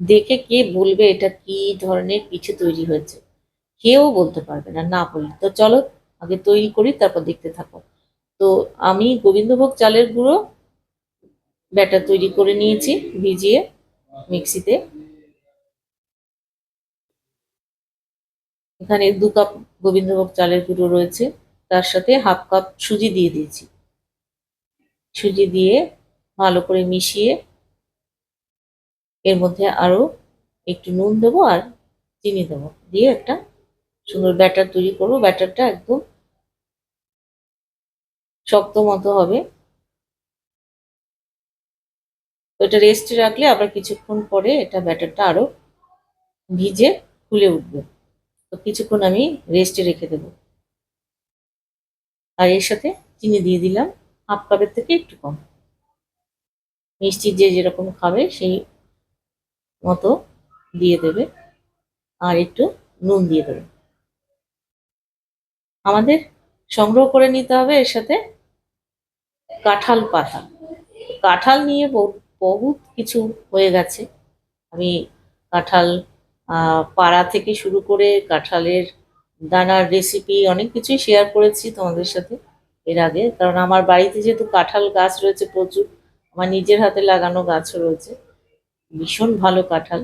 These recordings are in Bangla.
দেখে কে বলবে এটা কি ধরনের পিঠে তৈরি হয়েছে? কেউ বলতে পারবে না না বললে। তো চলো, আগে তৈরি করি, তারপর দেখতে থাকো। তো আমি গোবিন্দভোগ চালের গুঁড়ো ব্যাটার তৈরি করে নিয়েছি ভিজিয়ে মিক্সিতে। এখানে দু কাপ গোবিন্দভোগ চালের গুঁড়ো রয়েছে, তার সাথে হাফ কাপ সুজি দিয়ে দিয়েছি। সুজি দিয়ে ভালো করে মিশিয়ে এর মধ্যে আরও একটু নুন দেবো আর চিনি দেবো। দিয়ে একটা সুন্দর ব্যাটার তৈরি করব। ব্যাটারটা একদম শক্ত মতো হবে। তো এটা রেস্টে রাখলে আবার কিছুক্ষণ পরে এটা ব্যাটারটা আরও ভিজে ফুলে উঠবে। তো কিছুক্ষণ আমি রেস্টে রেখে দেব। আর এর সাথে চিনি দিয়ে দিলাম। হাফ কাপের থেকে একটু কম। মিষ্টি যে যেরকম খাবে সেই মতো দিয়ে দেবে আর একটু নুন দিয়ে দেবে। আমাদের সংগ্রহ করে নিতে হবে এর সাথে কাঁঠাল পাতা। কাঁঠাল নিয়ে বহুত কিছু হয়ে গেছে। আমি কাঁঠাল পাড়া থেকে শুরু করে কাঁঠালের দানার রেসিপি অনেক কিছুই শেয়ার করেছি তোমাদের সাথে এর আগে। কারণ আমার বাড়িতে যেহেতু কাঁঠাল গাছ রয়েছে প্রচুর, আমার নিজের হাতে লাগানো গাছও রয়েছে। ভীষণ ভালো কাঁঠাল।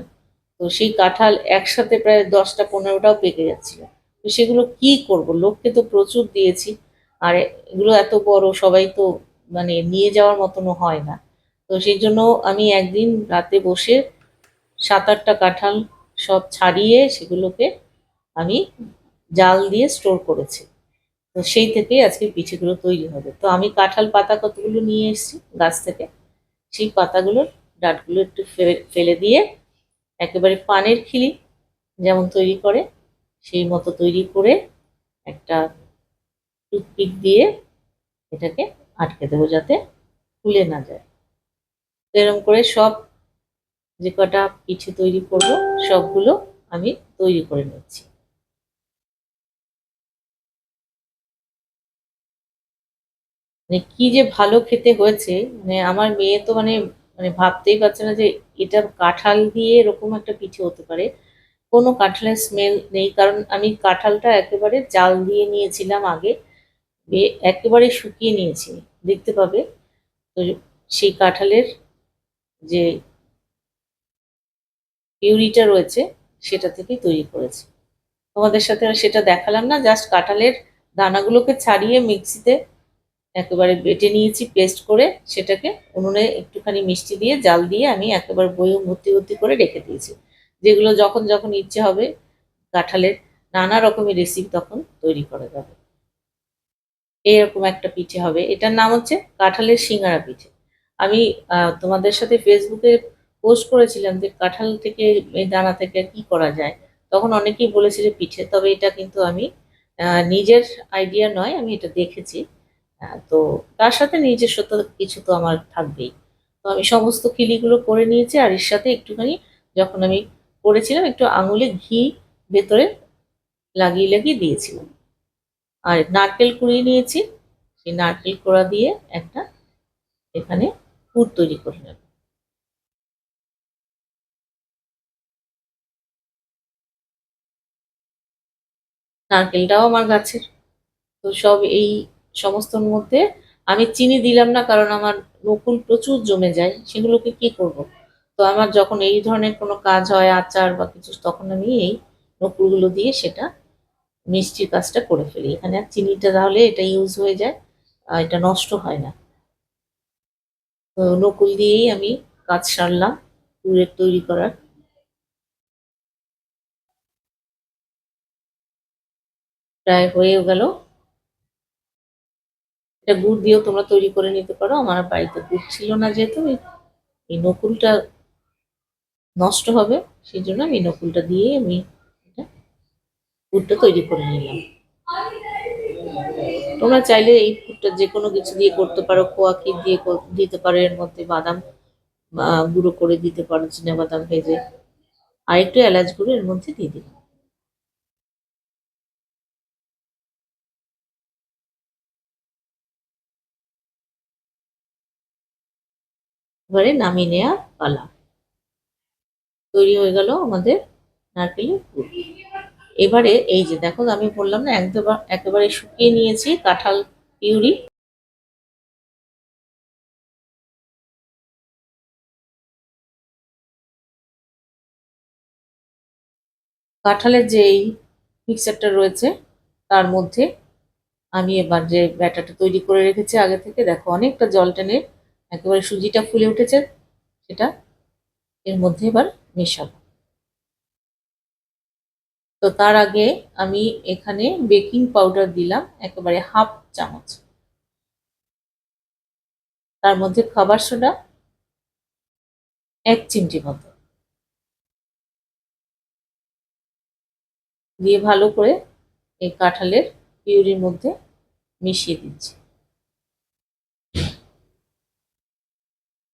তো সেই কাঁঠাল একসাথে প্রায় দশটা, পনেরোটাও পেকে যাচ্ছিল। তো সেগুলো কি করব? লোককে তো প্রচুর দিয়েছি। আর এগুলো এত বড়, সবাই তো মানে নিয়ে যাওয়ার মতনও হয় না। তো সেই জন্য আমি একদিন রাতে বসে সাত আটটা কাঁঠাল সব ছাড়িয়ে সেগুলোকে আমি জাল দিয়ে স্টোর করেছি। তো সেই থেকেই আজকে পিঠেগুলো তৈরি হবে। তো আমি কাঁঠাল পাতা কতগুলো নিয়ে এসেছি গাছ থেকে? সেই পাতাগুলোর ডাটগুলো একটু ফেলে দিয়ে একেবারে পানের খিলি যেমন তৈরি করে, সেই মতো তৈরি করে একটা টুথপিক দিয়ে এটাকে আটকে দেবো যাতে খুলে না যায়। এরকম করে সব যে কটা পিঠে তৈরি করব, সবগুলো আমি তৈরি করে নিচ্ছি। মানে কি যে ভালো খেতে হয়েছে মানে আমার মেয়ে তো মানে মানে ভাবতেই পারছে না যে এটা কাঁঠাল দিয়ে এরকম একটা পিঠে হতে পারে। কোনো কাঁঠালের স্মেল নেই, কারণ আমি কাঁঠালটা একেবারে জাল দিয়ে নিয়েছিলাম আগে। একেবারে শুকিয়ে নিয়েছি, দেখতে পাবে। তো সেই কাঁঠালের যে পিউরিটা রয়েছে, সেটা থেকেই তৈরি করেছি। তোমাদের সাথে সেটা দেখালাম না, জাস্ট কাঁঠালের দানাগুলোকে ছাড়িয়ে মিক্সিতে একেবারে বেটে নিয়েছি পেস্ট করে সেটাকে উনুনে একটুখানি মিষ্টি দিয়ে, জাল দিয়ে আমি একেবারে বইও ভর্তি ভর্তি করে রেখে দিয়েছি। যেগুলো যখন যখন ইচ্ছে হবে কাঁঠালের নানা রকমের রেসিপি তখন তৈরি করা যাবে। এরকম একটা পিঠে হবে। এটার নাম হচ্ছে কাঁঠালের সিঙ্গারা পিঠে। আমি তোমাদের সাথে ফেসবুকে পোস্ট করেছিলাম যে কাঁঠাল থেকে, এই দানা থেকে কি করা যায়। তখন অনেকেই বলেছে যে পিঠে, তবে এটা কিন্তু আমি নিজের আইডিয়া নয়, আমি এটা দেখেছি। তো তার সাথে নিজস্বত কিছু তো আমার থাকবেই। তো আমি সমস্ত কিলিগুলো করে নিয়েছি আর এর সাথে একটুখানি যখন আমি করেছিলাম, একটু আঙুলে ঘি ভেতরে লাগিয়ে লাগিয়ে দিয়েছিলাম। আর নারকেল কুড়িয়ে নিয়েছি, সেই নারকেল কোড়া দিয়ে একটা এখানে পুর তৈরি করে নেব। নারকেলটাও আমার গাছের, তো সব এই সমস্তর মধ্যে। আমি চিনি দিলাম না কারণ আমার নকুল প্রচুর জমে যায়, সেগুলোকে কি করব। তো আমার যখন এই ধরনের কোনো কাজ হয়, আচার বা কিছু, তখন আমি এই নকুলগুলো দিয়ে সেটা মিষ্টির কাজটা করে ফেলি। এখানে আর চিনিটা তাহলে এটা ইউজ হয়ে যায়, আর এটা নষ্ট হয় না। তো নকুল দিয়েই আমি কাজ সারলাম, পুরের তৈরি করার। প্রায় হয়েও গেল। এটা গুড় দিয়েও তোমরা তৈরি করে নিতে পারো। আমার বাড়িতে গুড় ছিল না যেহেতু এই নকুলটা নষ্ট হবে, সেই জন্য আমি নকুলটা দিয়ে আমি এটা গুড়টা তৈরি করে নিলাম। তোমরা চাইলে এই ফুডটা যে কোনো কিছু দিয়ে করতে পারো খোয়া ক্ষীর দিয়ে দিতে পারো, এর মধ্যে বাদাম গুঁড়ো করে দিতে পারো চিনা বাদাম ভেজে। আর একটু এলাচ গুঁড়ো এর মধ্যে দিয়ে দিলাম। এবারে নামিয়ে নেওয়া পালা। তৈরি হয়ে গেল আমাদের নারকেলের পুর। এবারে এই যে দেখো, আমি বললাম না একেবারে শুকিয়ে নিয়েছি কাঁঠাল পিউরি। কাঁঠালের যে এই মিক্সারটা রয়েছে, তার মধ্যে আমি এবার যে ব্যাটারটা তৈরি করে রেখেছি আগে থেকে, দেখো অনেকটা জল টেনে একেবারে সুজিটা ফুলে উঠেছে, সেটা এর মধ্যে এবার মেশাবো। তো তার আগে আমি এখানে বেকিং পাউডার দিলাম, একেবারে হাফ চামচ। তার মধ্যে খাবার সোডা, এক চিমটি মতো। দিয়ে ভালো করে এই কাঁঠালের পিউরির মধ্যে মিশিয়ে দিচ্ছি।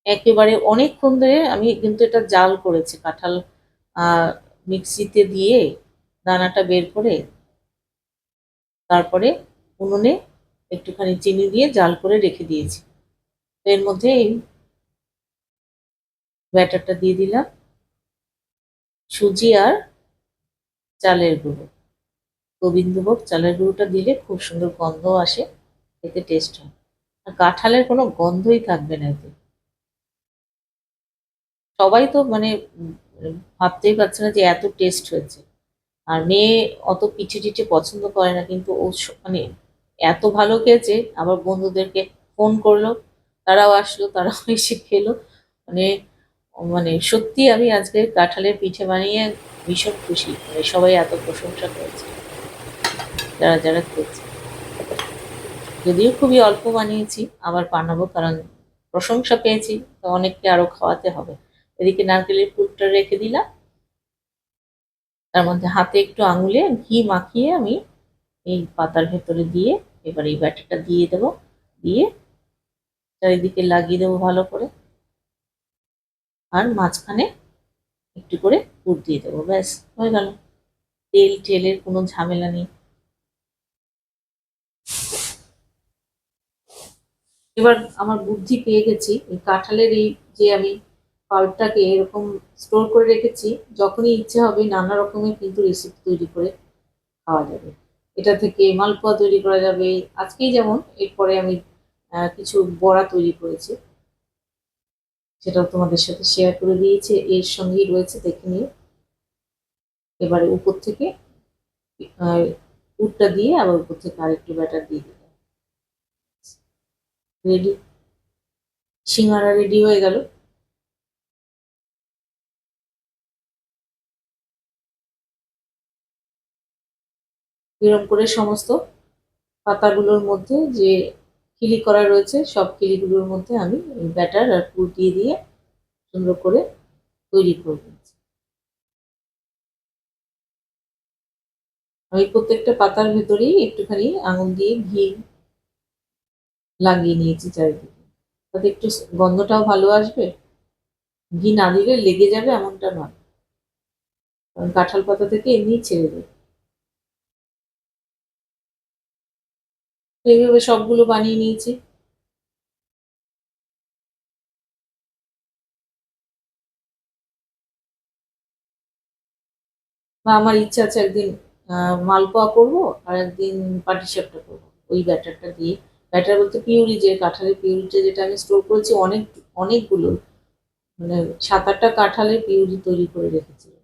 একেবারে অনেকক্ষণ ধরে আমি কিন্তু এটা জাল করেছি, কাঁঠাল মিক্সিতে দিয়ে দানাটা বের করে তারপরে উনুনে একটুখানি চিনি দিয়ে জাল করে রেখে দিয়েছি। তো এর মধ্যে এই ব্যাটারটা দিয়ে দিলাম, সুজি আর চালের গুঁড়ো। গোবিন্দভোগ চালের গুঁড়োটা দিলে খুব সুন্দর গন্ধ আসে এতে টেস্ট হয়। আর কাঁঠালের কোনো গন্ধই থাকবে না এতে। সবাই তো মানে ভাবতেই পারছে না যে এত টেস্ট হয়েছে। আর মেয়ে অত পিঠে টিঠে পছন্দ করে না, কিন্তু ও মানে এত ভালো খেয়েছে, আমার বন্ধুদেরকে ফোন করল, তারাও আসলো, তারাও এসে খেলো। মানে মানে সত্যি আমি আজকে কাঁঠালের পিঠে বানিয়ে ভীষণ খুশি মানে সবাই এত প্রশংসা করেছে। যারা যারা খেয়েছে। যদিও খুবই অল্প বানিয়েছি, আবার বানাবো, কারণ প্রশংসা পেয়েছি, তো অনেককে আরও খাওয়াতে হবে। এদিকে নারকেলের পুরটা রেখে দিলাম। তার মধ্যে হাতে একটু আঙুলে ঘি মাখিয়ে আমি এই পাতার ভেতরে দিয়ে এবার এই ব্যাটারটা দিয়ে দেবো। দিয়ে চারিদিকে লাগিয়ে দেবো ভালো করে। আর মাঝখানে একটু করে পুর দিয়ে দেবো, ব্যাস, হয়ে গেল। তেল টেলের কোনো ঝামেলা নেই। এবার আমার বুদ্ধি পেয়ে গেছি, এই কাঁঠালের এই যে আমি পাউডারটাকে এরকম স্টোর করে রেখেছি, যখনই ইচ্ছে হবে নানা রকমের কিন্তু রেসিপি তৈরি করে খাওয়া যাবে। এটা থেকে মালপোয়া তৈরি করা যাবে। আজকেই যেমন, এরপরে আমি কিছু বড়া তৈরি করেছি। সেটাও তোমাদের সাথে শেয়ার করে দিয়েছে। এর সঙ্গেই রয়েছে, দেখে নিয়ে এবারে উপর থেকে উটটা দিয়ে আবার উপর থেকে আরেকটু ব্যাটার দিয়ে দিলাম। রেডি সিঙ্গারা রেডি হয়ে গেল। এরকম করে সমস্ত পাতাগুলোর মধ্যে যে কিলি করা রয়েছে, সব কিলিগুলোর মধ্যে আমি ব্যাটার আর পুর দিয়ে দিয়ে সুন্দর করে তৈরি করব আমি প্রত্যেকটা পাতার ভেতরেই একটুখানি আঙুল দিয়ে ঘি লাগিয়ে নিয়েছি চারিদিকে। তাতে একটু গন্ধটাও ভালো আসবে। ঘি না দিলে লেগে যাবে এমনটা নয়। কারণ কাঁঠাল পাতা থেকে এমনি ছেড়ে দেবে এইভাবে সবগুলো বানিয়ে নিয়েছি। বা আমার ইচ্ছা আছে একদিন মালপোয়া করব আর একদিন পাটিসাপটা করব, ওই ব্যাটারটা দিয়ে। ব্যাটার বলতে পিউরি যে কাঁঠালের পিউরিটা যেটা আমি স্টোর করেছি, অনেক, অনেকগুলো মানে সাত আটটা কাঁঠালের পিউরি তৈরি করে রেখেছিলাম।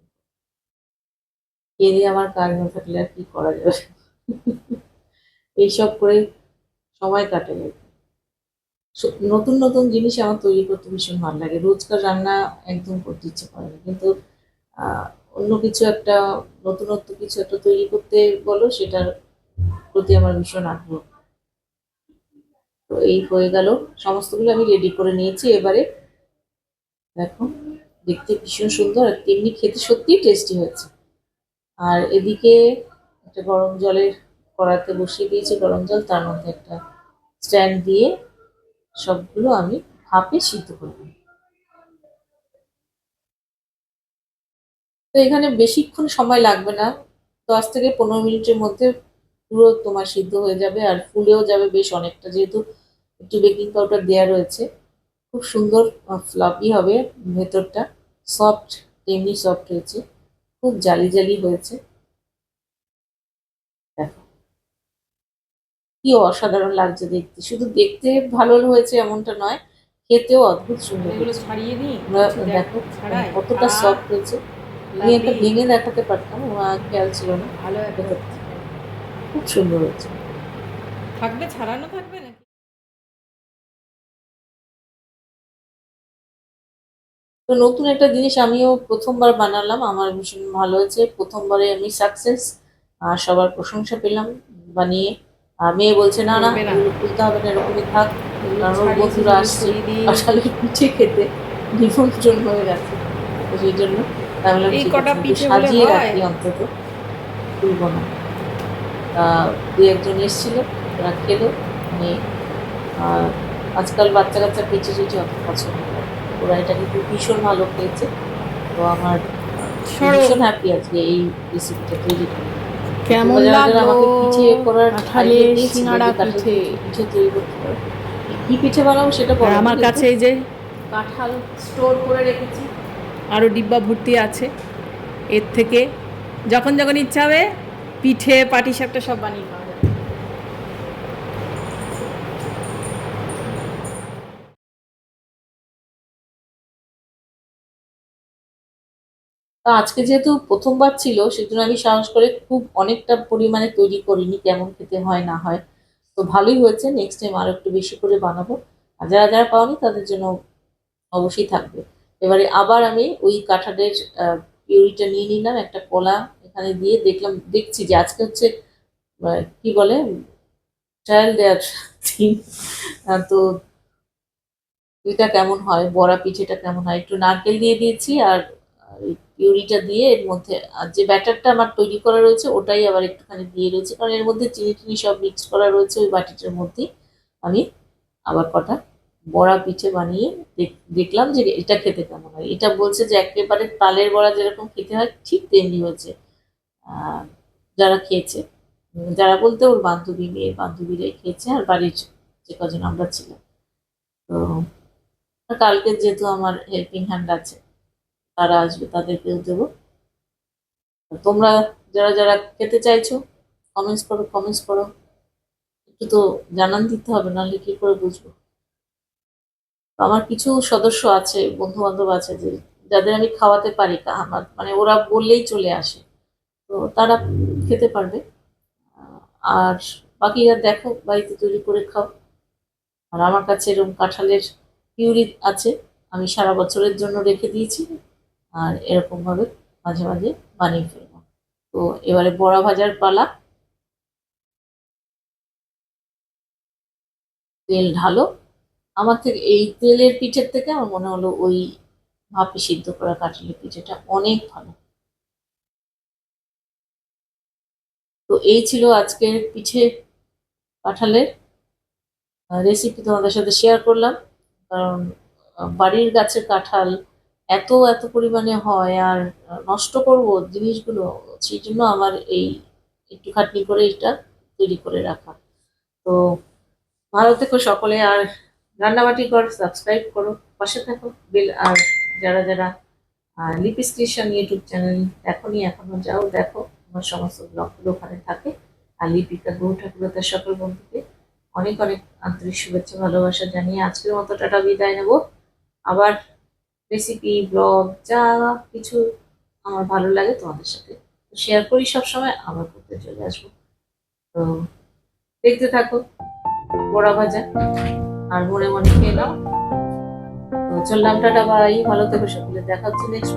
এনে আমার কাজ না থাকলে আর কি করা যাবে? এইসব করে সময় কাটে নতুন নতুন জিনিস আমার তৈরি করতে ভীষণ ভালো লাগে। রোজকার রান্না একদম করতে ইচ্ছে করে না। কিন্তু অন্য কিছু একটা, নতুনত্ব কিছু একটা তৈরি করতে বলো, সেটার প্রতি আমার ভীষণ আগ্রহ। তো এই হয়ে গেল। সমস্তগুলো আমি রেডি করে নিয়েছি। এবারে দেখো, দেখতে ভীষণ সুন্দর আর তেমনি খেতে সত্যিই টেস্টি হয়েছে। আর এদিকে একটা গরম জলের কড়াতে বসিয়ে দিয়েছি, গরম জল, তার মধ্যে একটা স্ট্যান্ড দিয়ে সবগুলো আমি ভাপে সিদ্ধ করব। তো এখানে বেশিক্ষণ সময় লাগবে না। দশ থেকে পনেরো মিনিটের মধ্যে পুরো তোমার সিদ্ধ হয়ে যাবে আর ফুলেও যাবে বেশ অনেকটা, যেহেতু একটু বেকিং পাউডার দেওয়া রয়েছে। খুব সুন্দর ফ্লাফি হবে ভেতরটা সফট এমনি সফট হয়েছে, খুব জালি জালি হয়েছে দেখো কি অসাধারণ লাগছে দেখতে। শুধু দেখতে ভালো হয়েছে এমনটা নয় খেতেও অদ্ভুত সুন্দর দেখো কতটা সফট হয়েছে। আমি একটা ভেঙে দেখাতে পারতাম খেয়াল ছিল না। ভালো খুব সুন্দর হয়েছে। থাকবে? ছাড়ানো থাকবে নাকি? তো নতুন একটা জিনিস আমিও প্রথমবার বানালাম আমার ভীষণ ভালো হয়েছে। প্রথমবারে আমি সাকসেস আর সবার প্রশংসা পেলাম বানিয়ে। আর মেয়ে বলছে না না খুলতে হবে না এরকমই থাক। কারণ বন্ধুরা আসছে। আসলে পিঠে খেতে নিমন্ত্রণ হয়ে গেছে। তো সেই জন্য সাজিয়ে? রাখি অন্তত। তুলব না। তা দু একজন এসেছিল ওরা খেলো মানে আর আজকাল বাচ্চা কাচ্চা পিঠে টিঠে অত পছন্দ করে ওরা এটা কিন্তু ভীষণ ভালো খেয়েছে। তো আমার। ভীষণ হ্যাপি আজকে এই রেসিপিটা তৈরি করে। কেমন লাগল? দিয়েছিলে সিঙ্গাড়া পিঠে। পিঠে তৈরি করতে কি পিঠে বানাবো সেটা আর আমার কাছে এই যে কাঁঠাল স্টোর করে রেখেছি। আরও ডিব্বা ভর্তি আছে। এর থেকে যখন যখন ইচ্ছা হবে পিঠে পাটি সাপটা সব বানিয়ে খাওয়া যাবে তা আজকে যেহেতু প্রথমবার ছিল, সেজন্য আমি সাহস করে খুব অনেকটা পরিমাণে তৈরি করিনি কেমন খেতে হয়, না হয়। তো ভালোই হয়েছে নেক্সট টাইম আরও একটু বেশি করে বানাবো। আর যারা যারা পাওনি, তাদের জন্য অবশ্যই থাকবে। এবারে আবার আমি ওই কাঁঠালের পিউরিটা নিয়ে নিলাম, একটা কলা এখানে দিয়ে দেখলাম, দেখছি যে আজকে হচ্ছে কি বলে? ট্রায়াল দেওয়ার দিন। তো এটা কেমন হয়? বড়া পিঠেটা কেমন হয়? একটু নারকেল দিয়ে দিয়েছি আর পিউরিটা দিয়ে এর মধ্যে, আর যে ব্যাটারটা আমার তৈরি করা রয়েছে, ওটাই আবার একটুখানি দিয়ে রয়েছে। কারণ এর মধ্যে চিনি টিনি সব মিক্স করা রয়েছে ওই বাটিটার মধ্যেই। আমি আবার কটা বড়া পিঠে বানিয়ে দেখ- দেখলাম যে এটা খেতে কেমন হয়। এটা বলছে যে একেবারে তালের বড়া যেরকম খেতে হয়, ঠিক তেমনি হয়েছে। যারা খেয়েছে, যারা বলতে ওর বান্ধবী, মেয়ের বান্ধবীরাই খেয়েছে, আর বাড়ির যে কজন আমরা ছিলাম। তো, কালকে যেহেতু আমার হেল্পিং হ্যান্ড আছে তারা আসবে তাদেরকেও দেবো। তোমরা যারা যারা খেতে চাইছো কমেন্টস করো কমেন্টস করো। একটু তো জানান দিতে হবে, নাহলে কি করে বুঝব? আমার কিছু সদস্য আছে বন্ধু বান্ধব আছে যে, যাদের আমি খাওয়াতে পারি আমার মানে ওরা বললেই চলে আসে। তো তারা খেতে পারবে। আর বাকিরা দেখো, বাড়িতে তৈরি করে খাও। আর আমার কাছে এরকম কাঁঠালের পিউরি আছে, আমি সারা বছরের জন্য রেখে দিয়েছি। আর এরকম ভাবে মাঝে মাঝে বানিয়ে ফেলব। তো এবারে বড়া ভাজার পালা। তেল ঢালো। আমার থেকে এই তেলের পিঠের থেকে আমার মনে হলো ওই ভাপে সিদ্ধ করা কাঁঠালের পিঠেটা অনেক ভালো। তো এই ছিল আজকের পিঠে কাঁঠালের রেসিপি তোমাদের সাথে শেয়ার করলাম। কারণ বাড়ির গাছের কাঁঠাল এত এত পরিমাণে হয় আর নষ্ট করব জিনিসগুলো, সেই জন্য আমার এই একটু খাটনি করে এটা তৈরি করে রাখা। তো, ভালো থেকো সকলে আর রান্নাবাটি কর, সাবস্ক্রাইব করো, পাশে থাকো, বেল আর যারা যারা লিপি স্টেশন ইউটিউব চ্যানেল এখনই এখনও যাও, দেখো আমার সমস্ত ব্লগগুলো ওখানে থাকে। আর লিপিকা গৌর ঠাকুরতার সকল বন্ধুকে অনেক অনেক আন্তরিক শুভেচ্ছা, ভালোবাসা জানিয়ে আজকের মতো টাটা বিদায় নেব। আবার রেসিপি ব্লগ যা কিছু আমার ভালো লাগে তোমাদের সাথে শেয়ার করি সবসময় আবার করতে চলে আসব। তো দেখতে থাকো, বড়া ভাজা। আর মনে মনে খেয়ে নাও। চললাম, টাটা বাই ভালো থেকো সকলে। দেখা হচ্ছে নেক্সট